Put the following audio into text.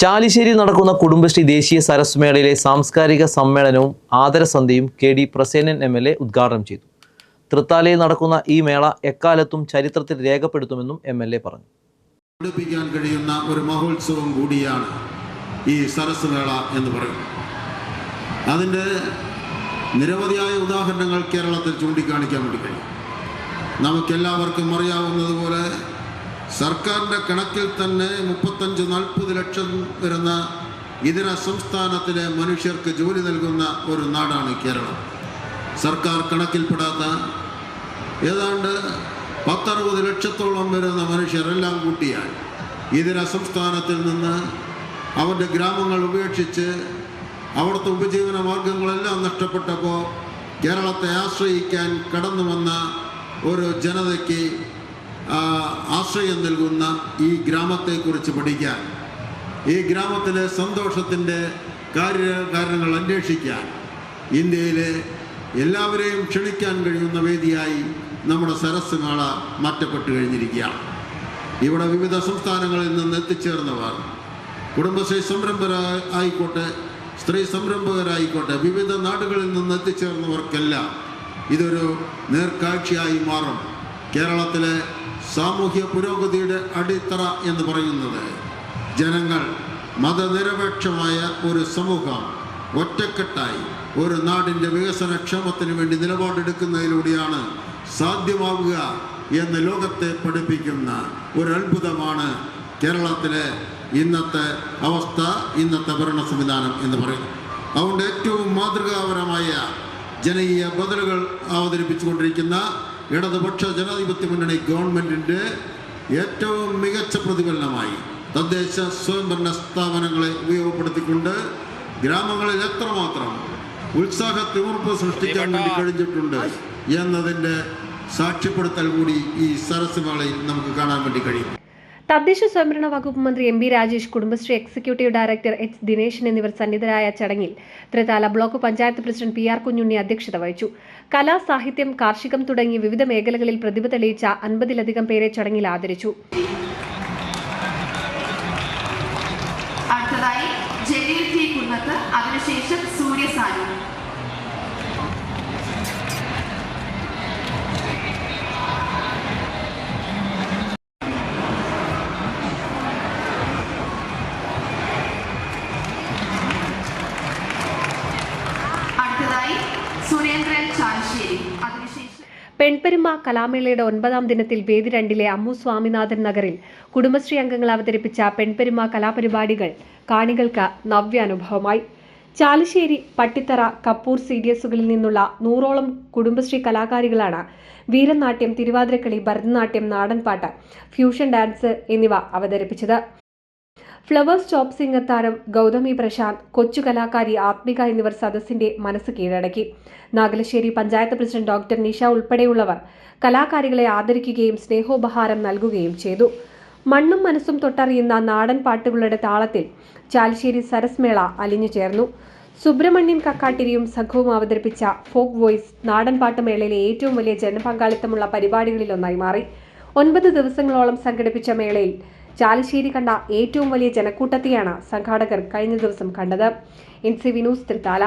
ചാലിശ്ശേരിയിൽ നടക്കുന്ന കുടുംബശ്രീ ദേശീയ സരസ്മേളയിലെ സാംസ്കാരിക സമ്മേളനവും ആദരസന്ധ്യയും K D Prasenan M L A ഉദ്ഘാടനം ചെയ്തു. തൃത്താലയിൽ നടക്കുന്ന ഈ മേള എക്കാലത്തും ചരിത്രത്തിൽ രേഖപ്പെടുത്തുമെന്നും എം എൽ എ പറഞ്ഞു. പഠിപ്പിക്കാൻ കഴിയുന്ന ഒരു മഹോത്സവം കൂടിയാണ് ഈ സരസ് എന്ന് പറയുന്നത്. അതിന്റെ നിരവധിയായ ഉദാഹരണങ്ങൾ കേരളത്തിൽ ചൂണ്ടിക്കാണിക്കാൻ വേണ്ടി കഴിയും. നമുക്കെല്ലാവർക്കും അറിയാവുന്നതുപോലെ സർക്കാരിന്റെ കണക്കിൽ തന്നെ മുപ്പത്തഞ്ച് നാൽപ്പത് ലക്ഷം വരുന്ന ഇതര സംസ്ഥാനത്തിലെ മനുഷ്യർക്ക് ജോലി നൽകുന്ന ഒരു നാടാണ് കേരളം. സർക്കാർ കണക്കിൽപ്പെടാത്ത ഏതാണ്ട് പത്തറുപത് ലക്ഷത്തോളം വരുന്ന മനുഷ്യരെല്ലാം കൂട്ടിയാൽ ഇതര സംസ്ഥാനത്തിൽ നിന്ന് അവരുടെ ഗ്രാമങ്ങൾ ഉപേക്ഷിച്ച് അവിടുത്തെ ഉപജീവന മാർഗങ്ങളെല്ലാം നഷ്ടപ്പെട്ടപ്പോൾ കേരളത്തെ ആശ്രയിക്കാൻ കടന്നു വന്ന ഒരു ജനതയ്ക്ക് ആശ്രയം നൽകുന്ന ഈ ഗ്രാമത്തെക്കുറിച്ച് പഠിക്കാൻ ഈ ഗ്രാമത്തിലെ സന്തോഷത്തിന്റെ കാര്യ കാരണങ്ങൾ അന്വേഷിക്കാൻ ഇന്ത്യയിലെ എല്ലാവരെയും ക്ഷണിക്കാൻ കഴിയുന്ന വേദിയായി നമ്മുടെ സരസ് മേള മാറ്റപ്പെട്ട് കഴിഞ്ഞിരിക്കുകയാണ്. ഇവിടെ വിവിധ സംസ്ഥാനങ്ങളിൽ നിന്ന് എത്തിച്ചേർന്നവർ കുടുംബശ്രീ സംരംഭര ആയിക്കോട്ടെ സ്ത്രീ സംരംഭകരായിക്കോട്ടെ വിവിധ നാടുകളിൽ നിന്ന് എത്തിച്ചേർന്നവർക്കെല്ലാം ഇതൊരു നേർക്കാഴ്ചയായി മാറും. കേരളത്തിലെ സാമൂഹ്യ പുരോഗതിയുടെ അടിത്തറ എന്ന് പറയുന്നത് ജനങ്ങൾ മതനിരപേക്ഷമായ ഒരു സമൂഹം ഒറ്റക്കെട്ടായി ഒരു നാടിന്റെ വികസനക്ഷേമത്തിന് വേണ്ടി നിലപാടെടുക്കുന്നതിലൂടെയാണ് സാധ്യമാവുക എന്ന് ലോകത്തെ പഠിപ്പിക്കുന്ന ഒരു അത്ഭുതമാണ് കേരളത്തിലെ ഇന്നത്തെ അവസ്ഥ ഇന്നത്തെ ഭരണ സംവിധാനം എന്ന് പറയുന്നത്. അതുകൊണ്ട് ഏറ്റവും മാതൃകാപരമായ ജനകീയ ബദലുകൾ അവതരിപ്പിച്ചുകൊണ്ടിരിക്കുന്ന ഇടതുപക്ഷ ജനാധിപത്യ മുന്നണി ഗവൺമെന്റിന്റെ ഏറ്റവും മികച്ച പ്രതിഫലനമായി തദ്ദേശ സ്വയംഭരണ സ്ഥാപനങ്ങളെ ഉപയോഗപ്പെടുത്തിക്കൊണ്ട് ഗ്രാമങ്ങളിൽ എത്രമാത്രം ഉത്സാഹത്തിമുറുപ്പ് സൃഷ്ടിക്കാൻ വേണ്ടി കഴിഞ്ഞിട്ടുണ്ട് എന്നതിന്റെ സാക്ഷ്യപ്പെടുത്തൽ കൂടി ഈ സരസ്വാളയിൽ നമുക്ക് കാണാൻ വേണ്ടി കഴിയും. തദ്ദേശ സ്വയംഭരണ വകുപ്പ് മന്ത്രി M B Rajesh Kudumbashree executive director H Dineshan എന്നിവർ സന്നിധരായ ചടങ്ങിൽ Thrithala block panchayat president P R Kunjunni അധ്യക്ഷത വഹിച്ചു. കലാ സാഹിത്യം കാർഷികം തുടങ്ങി വിവിധ മേഖലകളിൽ പ്രതിഭ തെളിയിച്ച അൻപതിലധികം പേരെ ചടങ്ങിൽ ആദരിച്ചു. ജലീൽ അതിനുശേഷം സൂര്യസാനു പെൺപെരുമ കലാമേളയുടെ ഒൻപതാം ദിനത്തിൽ വേദി രണ്ടിലെ അമ്മു സ്വാമിനാഥൻ നഗറിൽ കുടുംബശ്രീ അംഗങ്ങൾ അവതരിപ്പിച്ച പെൺപെരുമ കലാപരിപാടികൾ കാണികൾക്ക് നവ്യാനുഭവമായി. ചാലുശ്ശേരി പട്ടിത്തറ കപ്പൂർ സി ഡി എസുകളിൽ നിന്നുള്ള നൂറോളം കുടുംബശ്രീ കലാകാരികളാണ് വീരനാട്യം തിരുവാതിരക്കളി ഭരതനാട്യം നാടൻപാട്ട് ഫ്യൂഷൻ ഡാൻസ് എന്നിവ അവതരിപ്പിച്ചത്. ഫ്ലവേഴ്സ് ടോപ്പ് സിംഗർ താരം ഗൗതമി പ്രശാന്ത് കൊച്ചു കലാകാരി ആത്മിക എന്നിവർ സദസ്സിന്റെ മനസ്സ് കീഴടക്കി. നാഗലശ്ശേരി പഞ്ചായത്ത് പ്രസിഡന്റ് ഡോക്ടർ നിഷ ഉൾപ്പെടെയുള്ളവർ കലാകാരികളെ ആദരിക്കുകയും സ്നേഹോപഹാരം നൽകുകയും ചെയ്തു. മണ്ണും മനസ്സും തൊട്ടറിയുന്ന നാടൻ പാട്ടുകളുടെ താളത്തിൽ ചാലിശ്ശേരി സരസ്മേള അലിഞ്ഞു ചേർന്നു. സുബ്രഹ്മണ്യൻ കക്കാട്ടിരിയും സംഘവും അവതരിപ്പിച്ച ഫോക്ക് വോയിസ് നാടൻ പാട്ടുമേളയിലെ ഏറ്റവും വലിയ ജനപങ്കാളിത്തമുള്ള പരിപാടികളിലൊന്നായി മാറി. ഒൻപത് ദിവസങ്ങളോളം സംഘടിപ്പിച്ച മേളയിൽ ചാലിശ്ശേരി കണ്ട ഏറ്റവും വലിയ ജനക്കൂട്ടത്തെയാണ് സംഘാടകർ കഴിഞ്ഞ ദിവസം കണ്ടത്. N C Vinoos Thrithala.